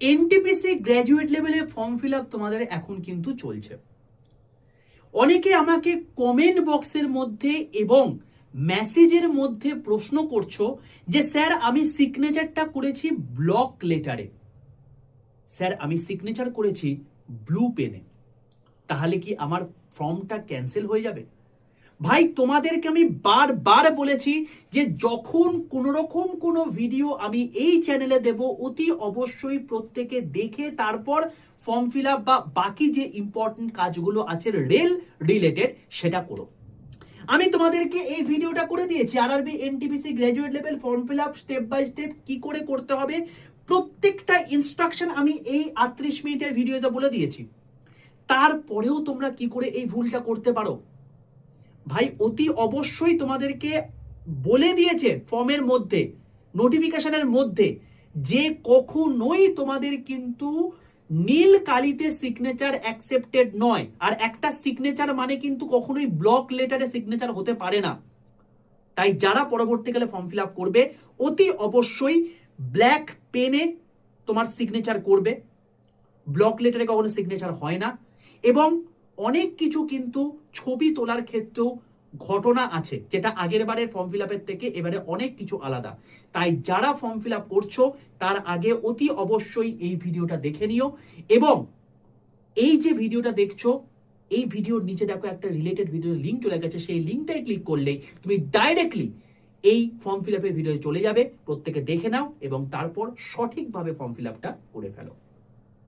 NTPC graduate লেভেলে form fill up তোমাদের এখন কিন্তু চলছে। অনেকে আমাকে কমেন্ট বক্সের মধ্যে এবং মেসেজের মধ্যে প্রশ্ন করছ যে, স্যার, আমি সিগনেচারটা করেছি ব্লক লেটারে স্যার, আমি সিগনেচার করেছি ব্লু পেনে তাহলে কি আমার ফর্মটা ক্যান্সেল হয়ে যাবে? ভাই, তোমাদেরকে আমি বারবার বলেছি যে যখন কোনো রকম কোনো ভিডিও আমি এই চ্যানেলে দেব, অতি অবশ্যই প্রত্যেকে দেখে তারপর ফর্ম ফিল আপ বা বাকি যে ইম্পর্টেন্ট কাজগুলো আছে রেল রিলেটেড সেটা করো। আমি তোমাদেরকে এই ভিডিওটা করে দিয়েছি। আর RRB NTPC graduate level form fill up step by step কি করে করতে হবে, প্রত্যেকটা ইনস্ট্রাকশন আমি এই আটত্রিশ মিনিটের ভিডিওতে বলে দিয়েছি। তারপরেও তোমরা কি করে এই ভুলটা করতে পারো? ভাই, অতি অবশ্যই তোমাদেরকে বলে দিয়েছে ফর্মের মধ্যে নোটিফিকেশনের মধ্যে, যে কখনোই তোমাদের কিন্তু নীল কালিতে সিগনেচার অ্যাকসেপ্টেড নয়। আর একটা সিগনেচার মানে কিন্তু কখনোই ব্লক লেটারে সিগনেচার হতে পারে না। তাই যারা পরবর্তীকালে ফর্ম ফিল করবে, অতি অবশ্যই ব্ল্যাক পেনে তোমার সিগনেচার করবে। ব্লক লেটারে কখনো সিগনেচার হয় না। এবং অনেক কিছু কিন্তু ছবি তোলার ক্ষেত্রেও ঘটনা আছে, যেটা আগের বারের ফর্ম ফিল আপের থেকে এবারে অনেক কিছু আলাদা। তাই যারা ফর্ম ফিল আপ করছ, তার আগে অতি অবশ্যই এই ভিডিওটা দেখে নিও এবং এই যে ভিডিওটা দেখছ, এই ভিডিওর নিচে দেখো একটা রিলেটেড ভিডিওর লিঙ্ক চলে গেছে। সেই লিঙ্কটাই ক্লিক করলেই তুমি ডাইরেক্টলি এই ফর্ম ফিল আপের ভিডিও চলে যাবে। প্রত্যেকে দেখে নাও এবং তারপর সঠিকভাবে ফর্ম ফিল আপটা করে ফেলো।